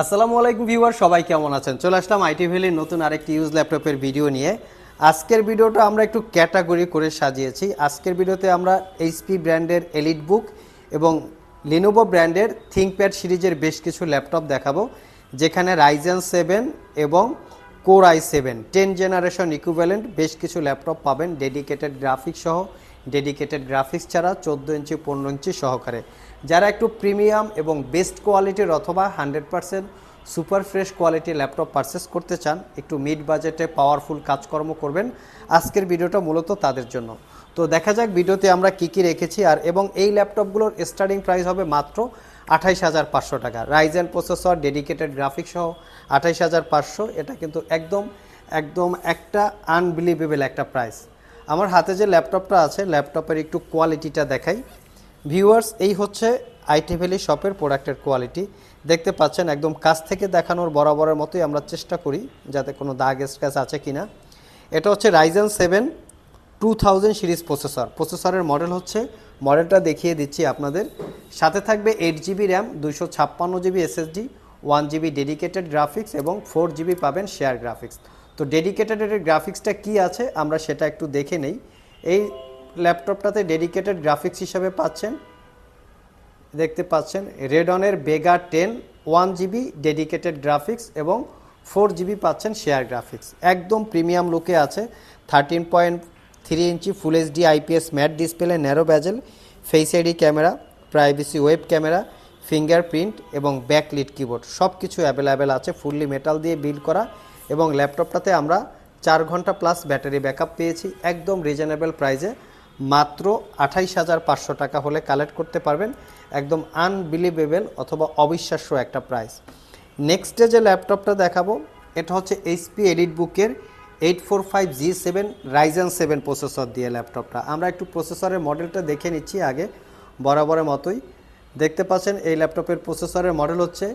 আসসালামু আলাইকুম ভিউয়ার, সবাই কেমন আছেন? চলে আসলাম আইটি ভ্যালির নতুন আরেকটি ইউজ ল্যাপটপের ভিডিও নিয়ে। আজকের ভিডিওটা আমরা একটু ক্যাটাগরি করে সাজিয়েছি। আজকের ভিডিওতে আমরা এইচপি ব্র্যান্ডের এলিট বুক এবং লিনোভো ব্র্যান্ডের থিঙ্কপ্যাড সিরিজের বেশ কিছু ল্যাপটপ দেখাবো, যেখানে রাইজেন সেভেন এবং core i seven ten generation equivalent বেশ কিছু ল্যাপটপ পাবেন। ডেডিকেটেড গ্রাফিক্স সহ ডেডিকেটেড গ্রাফিক্স ছাড়া চোদ্দ ইঞ্চি, পনেরো ইঞ্চি সহকারে। যারা একটু প্রিমিয়াম এবং বেস্ট কোয়ালিটির অথবা hundred percent super fresh quality laptop purchase করতে চান, একটু মিড বাজেটে পাওয়ারফুল কাজকর্ম করবেন আজকের ভিডিওটা মূলত তাদের জন্য। তো দেখা যাক ভিডিওতে আমরা কি কি রেখেছি আর এবং এই ল্যাপটপগুলোর স্টার্টিং প্রাইস হবে মাত্র আঠাইশ হাজার পাঁচশো টাকা। রাইজেন প্রসেসর ডেডিকেটেড গ্রাফিক্স সহ আঠাইশ হাজার পাঁচশো, এটা কিন্তু একদম একদম একটা আনবিলিভেবল একটা প্রাইস আমার হাতে যে ল্যাপটপটা আছে, ল্যাপটপের একটু কোয়ালিটিটা দেখাই। ভিউয়ার্স, এই হচ্ছে আইটি ভ্যালি শপের প্রোডাক্টের কোয়ালিটি। দেখতে পাচ্ছেন, একদম কাছ থেকে দেখানোর বরাবরের মতোই আমরা চেষ্টা করি, যাতে কোনো দাগ স্ক্র্যাচ আছে কি না এটা হচ্ছে Ryzen seven two thousand series processor. প্রসেসরের মডেল হচ্ছে, মডেলটা দেখিয়ে দিচ্ছি আপনাদের। সাথে থাকবে এইট জিবি র্যাম দুইশো ছাপ্পান্ন GB SSD one GB dedicated graphics এবং ফোর জিবি পাবেন শেয়ার গ্রাফিক্স তো ডেডিকেটেডের গ্রাফিক্সটা কি আছে, আমরা সেটা একটু দেখে নেই। এই ল্যাপটপটাতে ডেডিকেটেড গ্রাফিক্স হিসাবে পাচ্ছেন। দেখতে পাচ্ছেন রেডনের Vega ten one GB dedicated graphics এবং ফোর জিবি পাচ্ছেন শেয়ার গ্রাফিক্স। একদম প্রিমিয়াম লুকে আছে thirteen point three inch full HD IPS matte display narrow bezel face ID camera privacy web camera fingerprint এবং ব্যাকলিট কিবোর্ড সব কিছু available আছে fully metal দিয়ে বিল্ড করা এবং ল্যাপটপটাতে আমরা চার ঘণ্টা প্লাস ব্যাটারি ব্যাকআপ পেয়েছি, একদম রিজনেবল প্রাইসে মাত্র আঠাইশ হাজার পাঁচশো টাকা হলে কালেক্ট করতে পারবেন একদম আনবিলিভেবল অথবা অবিশ্বাস্য একটা প্রাইস। নেক্সটে যে ল্যাপটপটা দেখাবো, এটা হচ্ছে এইচপি এডিট বুকের eight four five G seven Ryzen seven processor দিয়ে ল্যাপটপটা। আমরা একটু প্রসেসরের মডেলটা দেখে নিচ্ছি আগে, বরাবরের মতোই। দেখতে পাচ্ছেন এই ল্যাপটপের প্রসেসরের মডেল হচ্ছে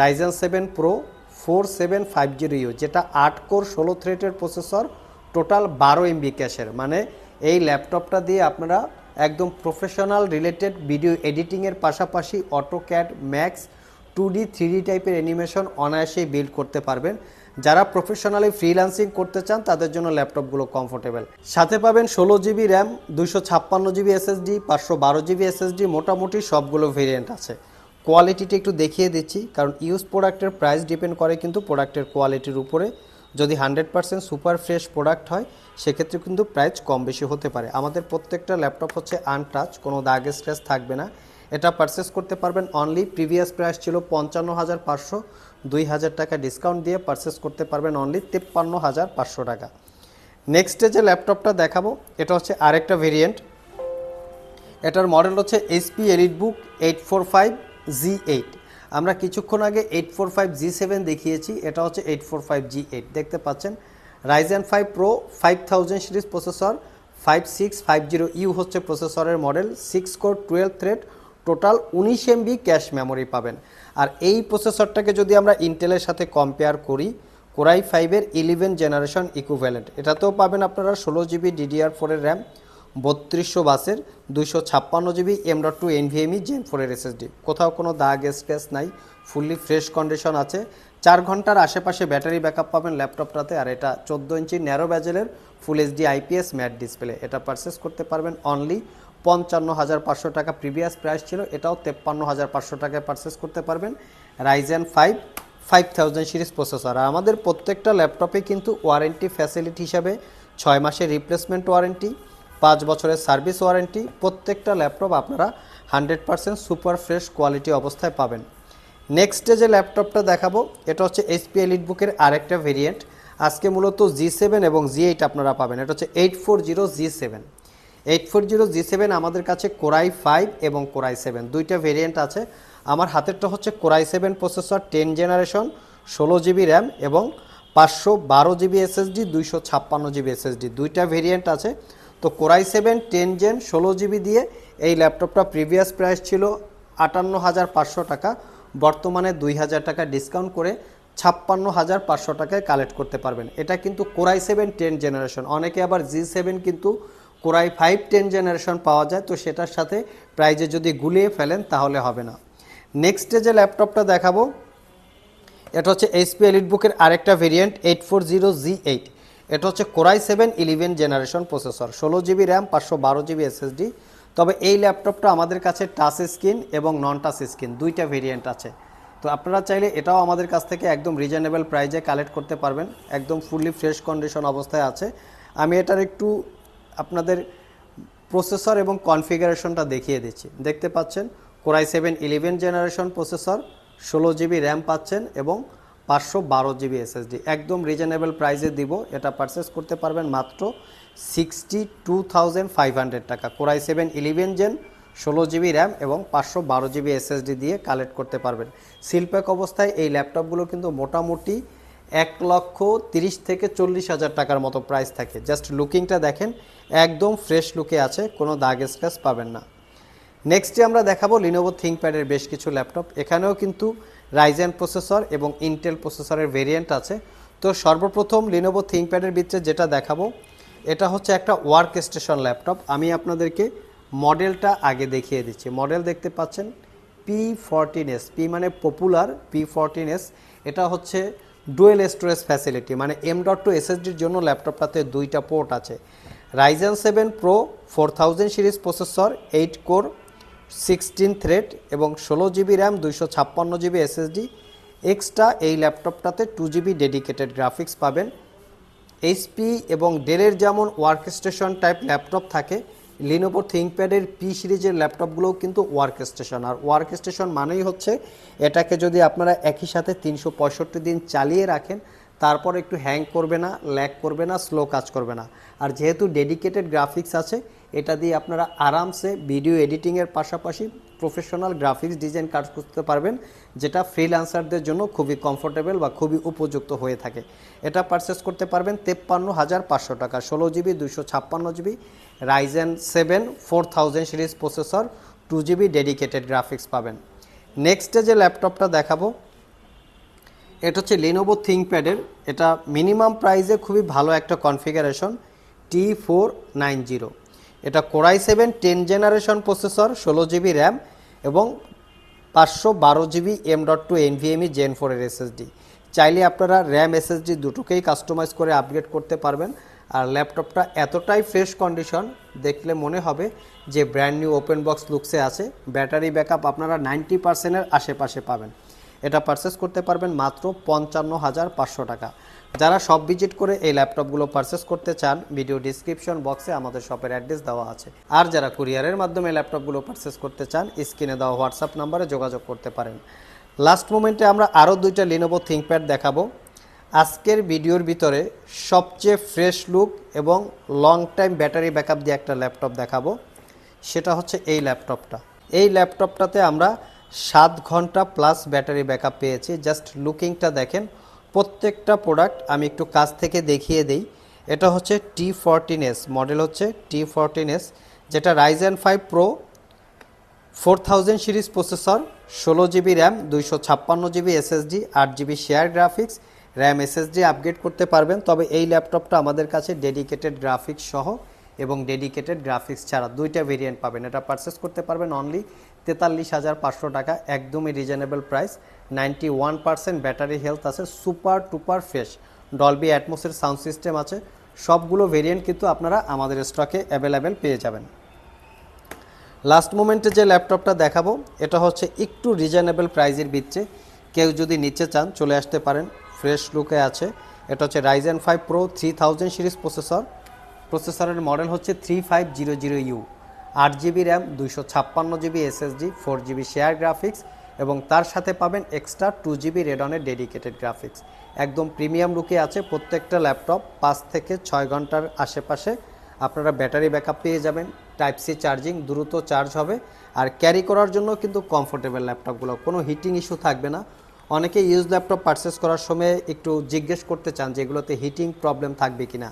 Ryzen seven pro four seven five zero U যেটা আট কোর ষোলো থ্রেটের প্রসেসর, টোটাল বারো এমবি ক্যাশের। মানে এই ল্যাপটপটা দিয়ে আপনারা একদম প্রফেশনাল রিলেটেড ভিডিও এডিটিংয়ের পাশাপাশি AutoCAD max two D three টাইপের অ্যানিমেশন অনায়াসেই বিল্ড করতে পারবেন। যারা প্রফেশনালি ফ্রিল্যান্সিং করতে চান, তাদের জন্য ল্যাপটপগুলো কমফোর্টেবল সাথে পাবেন ষোলো জিবি র্যাম দুশো ছাপ্পান্ন জিবি এসএসডি পাঁচশো বারো জিবি এসএসডি মোটামুটি সবগুলো ভেরিয়েন্ট আছে। কোয়ালিটিটা একটু দেখিয়ে দিচ্ছি, কারণ ইউজ প্রোডাক্টের প্রাইস ডিপেন্ড করে কিন্তু প্রোডাক্টের কোয়ালিটির উপরে। যদি hundred percent super fresh product হয় সেক্ষেত্রে কিন্তু প্রাইস কম বেশি হতে পারে। আমাদের প্রত্যেকটা ল্যাপটপ হচ্ছে আনটাচ, কোনো দাগ স্ক্র্যাচ থাকবে না। এটা পারচেস করতে পারবেন অনলি প্রিভিয়াস প্রাইস ছিল পঞ্চান্ন হাজার পাঁচশো, দুই হাজার টাকা ডিসকাউন্ট দিয়ে পারচেস করতে পারবেন অনলি তেপ্পান্ন হাজার পাঁচশো টাকা। নেক্সটে যে ল্যাপটপটা দেখাবো, এটা হচ্ছে আরেকটা ভেরিয়েন্ট এটার মডেল হচ্ছে HP elite book eight four five G eight আমরা কিছুক্ষণ আগে eight four five G seven দেখিয়েছি, এটা হচ্ছে eight four five G eight দেখতে পাচ্ছেন? Ryzen five pro five thousand series processor five six five zero U হচ্ছে প্রসেসরের model six core twelve thread total উনিশ এমবি ক্যাশ মেমোরি পাবেন। আর এই প্রসেসরটাকে যদি আমরা ইন্টেলের সাথে কম্পেয়ার করি কোরাই ফাইভের ইলেভেন জেনারেশন ইকুভ্যালেন্ট এটাতেও পাবেন আপনারা ষোলো জিবি ডিডিআর ফোরের র্যাম বত্রিশশো বাসের দুইশো ছাপ্পান্ন GB M dot two NVMe Gen ফোরের এসএসডি কোথাও কোনো দাগ স্ক্র্যাচ নাই ফুললি ফ্রেশ কন্ডিশন আছে। চার ঘণ্টার আশেপাশে ব্যাটারি ব্যাকআপ পাবেন ল্যাপটপটাতে, আর এটা চোদ্দ inch narrow ব্যাজেলের full HD IPS matte display এটা পারচেস করতে পারবেন অনলি পঞ্চান্ন হাজার পাঁচশো টাকা প্রিভিয়াস প্রাইস ছিল, এটাও তেপ্পান্ন হাজার পাঁচশো টাকায় পারচেস করতে পারবেন Ryzen five five thousand series processor আর আমাদের প্রত্যেকটা ল্যাপটপে কিন্তু ওয়ারেন্টি ফ্যাসিলিটি হিসাবে ছয় মাসের রিপ্লেসমেন্ট ওয়ারেন্টি পাঁচ বছরের সার্ভিস ওয়ারেন্টি, প্রত্যেকটা ল্যাপটপ আপনারা hundred percent super fresh quality অবস্থায় পাবেন। নেক্সটে যে ল্যাপটপটা দেখাবো, এটা হচ্ছে এইচপি এলিট বুকের আরেকটা ভেরিয়েন্ট। আজকে মূলত জি সেভেন এবং জি এইট আপনারা পাবেন। এটা হচ্ছে eight four zero G seven. Eight four zero G seven আমাদের কাছে কোরাই ফাইভ এবং কোরাই সেভেন। দুইটা ভেরিয়েন্ট আছে। আমার হাতেরটা হচ্ছে core i seven processor ten generation, ষোলো জিবি র্যাম এবং পাঁচশো বারো জিবি এসএসডি, দুইশো ছাপ্পান্ন জিবি এসএসডি। দুইটা ভেরিয়েন্ট আছে। তো core i seven, ten gen, ষোলো জিবি দিয়ে এই ল্যাপটপটা প্রিভিয়াস প্রাইস ছিল আটান্ন হাজার পাঁচশো টাকা। বর্তমানে দুই হাজার টাকা ডিসকাউন্ট করে ছাপ্পান্ন হাজার পাঁচশো টাকায় কালেক্ট করতে পারবেন। এটা কিন্তু কোরাই সেভেন, টেন জেনারেশন। অনেকে আবার জি সেভেন কিন্তু core i five, ten generation পাওয়া যায়, তো সেটার সাথে প্রাইজে যদি গুলিয়ে ফেলেন তাহলে হবে না। নেক্সটে যে ল্যাপটপটা দেখাবো, এটা হচ্ছে এইচপি এলিট বুকের আরেকটা variant eight four zero G eight এটা হচ্ছে core i seven eleven generation processor. ষোলো জিবি র্যাম, পাঁচশো বারো জিবি এসএসডি। তবে এই ল্যাপটপটা আমাদের কাছে টাচ স্ক্রিন এবং নন টাচ স্ক্রিন দুইটা ভেরিয়েন্ট আছে। তো আপনারা চাইলে এটাও আমাদের কাছ থেকে একদম রিজনেবল প্রাইজে কালেক্ট করতে পারবেন। একদম ফুললি ফ্রেশ কন্ডিশন অবস্থায় আছে। আমি এটার একটু আপনাদের প্রসেসর এবং কনফিগারেশনটা দেখিয়ে দিচ্ছি। দেখতে পাচ্ছেন, core i seven eleven generation processor ষোলো জিবি র্যাম পাচ্ছেন এবং পাঁচশো বারো জিবি এসএসডি একদম রিজনেবল প্রাইসে দিব, এটা পারচেস করতে পারবেন মাত্র sixty two thousand five hundred টাকা core i seven eleven gen ষোলো জিবি র্যাম এবং পাঁচশো বারো জিবি এসএসডি দিয়ে কালেক্ট করতে পারবেন। সিলপ্যাক অবস্থায় এই ল্যাপটপগুলো কিন্তু মোটামুটি এক লক্ষ তিরিশ থেকে চল্লিশ হাজার টাকার মতো প্রাইস থাকে। জাস্ট লুকিংটা দেখেন, একদম ফ্রেশ লুকে আছে, কোনো দাগ স্ক্র্যাচ পাবেন না। নেক্সটে আমরা দেখাবো লিনোভো থিঙ্কপ্যাডের বেশ কিছু ল্যাপটপ এখানেও কিন্তু রাইজেন প্রসেসর এবং ইন্টেল প্রসেসরের ভেরিয়েন্ট আছে। তো সর্বপ্রথম লিনোভো থিঙ্কপ্যাডের ভিতরে যেটা দেখাবো, এটা হচ্ছে একটা ওয়ার্ক স্টেশন ল্যাপটপ আমি আপনাদেরকে মডেলটা আগে দেখিয়ে দিচ্ছি। মডেল দেখতে পাচ্ছেন পি ফোরটিন এস পি মানে পপুলার পি ফোরটিন এস এটা হচ্ছে ডুয়েল স্টোরেজ ফ্যাসিলিটি মানে এম ডট টু এসএসডির জন্য ল্যাপটপটাতে দুইটা পোর্ট আছে। Ryzen seven pro four thousand series processor eight core sixteen thread এবং ষোলো জিবি র্যাম দুইশো ছাপ্পান্ন জিবি এসএসডি এক্সট্রা এই ল্যাপটপটাতে টু জিবি ডেডিকেটেড গ্রাফিক্স পাবেন। এইচপি এবং ডেলের যেমন ওয়ার্ক স্টেশন টাইপ ল্যাপটপ থাকে লিনোভো থিঙ্কপ্যাডের পি সিরিজের ল্যাপটপগুলোও কিন্তু ওয়ার্ক স্টেশন আর ওয়ার্ক স্টেশন মানেই হচ্ছে এটাকে যদি আপনারা একই সাথে তিনশো পঁয়ষট্টি দিন চালিয়ে রাখেন, তারপর একটু হ্যাং করবে না ল্যাগ করবে না স্লো কাজ করবে না। আর যেহেতু ডেডিকেটেড গ্রাফিক্স আছে এটা দিয়ে আপনারা আরামসে ভিডিও এডিটিংয়ের পাশাপাশি প্রফেশনাল গ্রাফিক্স ডিজাইন কাজ করতে পারবেন, যেটা ফ্রিল্যান্সারদের জন্য খুবই কমফোর্টেবল বা খুবই উপযুক্ত হয়ে থাকে। এটা পারচেস করতে পারবেন তেপ্পান্ন হাজার পাঁচশো টাকা, ষোলো জিবি দুশো ছাপ্পান্ন GB Ryzen seven four thousand series processor two GB dedicated graphics পাবেন। নেক্সটে যে ল্যাপটপটা দেখাবো, এটা হচ্ছে লিনোভো থিঙ্কপ্যাডের এটা মিনিমাম প্রাইসে খুবই ভালো একটা configuration T four nine zero এটা core i seven, ten generation processor, ষোলো জিবি র্যাম এবং পাঁচশো বারো GB M dot two NVMe Gen ফোরের এসএসডি চাইলে আপনারা র্যাম এসএসডি দুটোকেই কাস্টমাইজ করে আপগ্রেড করতে পারবেন। আর ল্যাপটপটা এতটাই ফ্রেশ কন্ডিশন দেখলে মনে হবে যে ব্র্যান্ড নিউ ওপেন বক্স লুকসে আছে। ব্যাটারি ব্যাকআপ আপনারা নাইনটি পার্সেন্টের আশেপাশে পাবেন। এটা পারচেস করতে পারবেন মাত্র পঞ্চান্ন হাজার পাঁচশো টাকা। যারা সব ভিজিট করে এই ল্যাপটপগুলো পারচেস করতে চান ভিডিও ডিসক্রিপশন বক্সে আমাদের শপের অ্যাড্রেস দেওয়া আছে। আর যারা কুরিয়ারের মাধ্যমে ল্যাপটপগুলো পারচেস করতে চান স্ক্রিনে দেওয়া হোয়াটসঅ্যাপ নাম্বারে যোগাযোগ করতে পারেন। লাস্ট মোমেন্টে আমরা আরও দুইটা লিনোভো থিঙ্কপ্যাড দেখাবো। আজকের ভিডিওর ভিতরে সবচেয়ে ফ্রেশ লুক এবং লং টাইম ব্যাটারি ব্যাকআপ দিয়ে একটা ল্যাপটপ দেখাবো। সেটা হচ্ছে এই ল্যাপটপটা। এই ল্যাপটপটাতে আমরা সাত ঘণ্টা প্লাস ব্যাটারি ব্যাকআপ পেয়েছি। জাস্ট লুকিংটা দেখেন প্রত্যেকটা প্রোডাক্ট আমি একটু কাছ থেকে দেখিয়ে দিই। এটা হচ্ছে টি ফোরটিন এস মডেল হচ্ছে টি ফোরটিন এস যেটা Ryzen five pro four thousand series processor ষোলো জিবি র্যাম দুইশো ছাপ্পান্ন জিবি এসএসডি আট GB share graphics RAM SSD upgrade করতে পারবেন। তবে এই ল্যাপটপটা আমাদের কাছে ডেডিকেটেড গ্রাফিক্স সহ এবং ডেডিকেটেড গ্রাফিক্স ছাড়া দুইটা ভেরিয়েন্ট পাবেন। এটা পারচেস করতে পারবেন অনলি তেতাল্লিশ হাজার পাঁচশো টাকা, একদমই reasonable price ninety one percent battery health আছে সুপার টুপার ফ্রেশ ডলবি অ্যাটমোসের সাউন্ড সিস্টেম আছে, সবগুলো ভেরিয়েন্ট কিন্তু আপনারা আমাদের স্টকে অ্যাভেলেবেল পেয়ে যাবেন। লাস্ট মোমেন্টে যে ল্যাপটপটা দেখাবো, এটা হচ্ছে একটু রিজনেবল প্রাইজের বিচ্ছে কেউ যদি নিচে চান, চলে আসতে পারেন ফ্রেশ লুকে আছে। এটা হচ্ছে Ryzen five pro three thousand series processor প্রসেসরের মডেল হচ্ছে three five zero zero U আট জিবি র্যাম দুইশো ছাপ্পান্ন GB SSD four GB share graphics এবং তার সাথে পাবেন এক্সট্রা টু জিবি রেডনের ডেডিকেটেড গ্রাফিক্স একদম প্রিমিয়াম লুকে আছে প্রত্যেকটা ল্যাপটপ পাঁচ থেকে ছয় ঘণ্টার আশেপাশে। আপনারা ব্যাটারি ব্যাকআপ পেয়ে যাবেন টাইপ সি চার্জিং দ্রুত চার্জ হবে। আর ক্যারি করার জন্য কিন্তু কমফোর্টেবল ল্যাপটপগুলো কোনো হিটিং ইস্যু থাকবে না। অনেকে ইউজ ল্যাপটপ পারচেস করার সময় একটু জিজ্ঞেস করতে চান যে এগুলোতে হিটিং প্রবলেম থাকবে কিনা।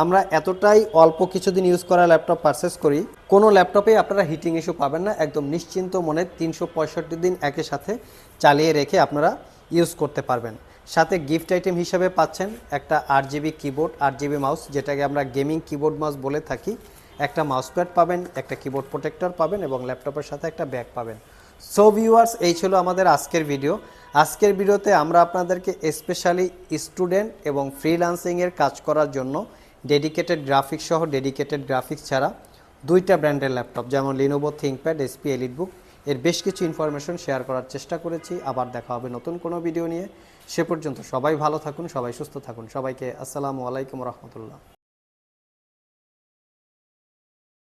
আমরা এতটাই অল্প কিছুদিন ইউজ করা ল্যাপটপ পারচেস করি, কোনো ল্যাপটপে আপনারা হিটিং ইস্যু পাবেন না, একদম নিশ্চিন্ত মনে তিনশো পঁয়ষট্টি দিন একই সাথে চালিয়ে রেখে আপনারা ইউজ করতে পারবেন। সাথে গিফট আইটেম হিসাবে পাচ্ছেন একটা আট জিবি কিবোর্ড আট জিবি মাউস যেটাকে আমরা গেমিং কিবোর্ড মাউস বলে থাকি। একটা মাউস প্যাড পাবেন, একটা কিবোর্ড প্রোটেক্টর পাবেন এবং ল্যাপটপের সাথে একটা ব্যাগ পাবেন। সো ভিউয়ার্স এই ছিল আমাদের আজকের ভিডিও আজকের ভিডিওতে আমরা আপনাদেরকে স্পেশালি স্টুডেন্ট এবং ফ্রিল্যান্সিংয়ের কাজ করার জন্য ডেডিকেটেড গ্রাফিক্স সহ ডেডিকেটেড গ্রাফিক্স ছাড়া দুইটা ব্র্যান্ডের ল্যাপটপ, যেমন লিনোভো থিঙ্কপ্যাড এসপি এলিট বুক এর বেশ কিছু ইনফরমেশন শেয়ার করার চেষ্টা করেছি। আবার দেখা হবে নতুন কোনো ভিডিও নিয়ে। সে পর্যন্ত সবাই ভালো থাকুন, সবাই সুস্থ থাকুন। সবাইকে আসসালামু আলাইকুম রহমতুল্লাহ।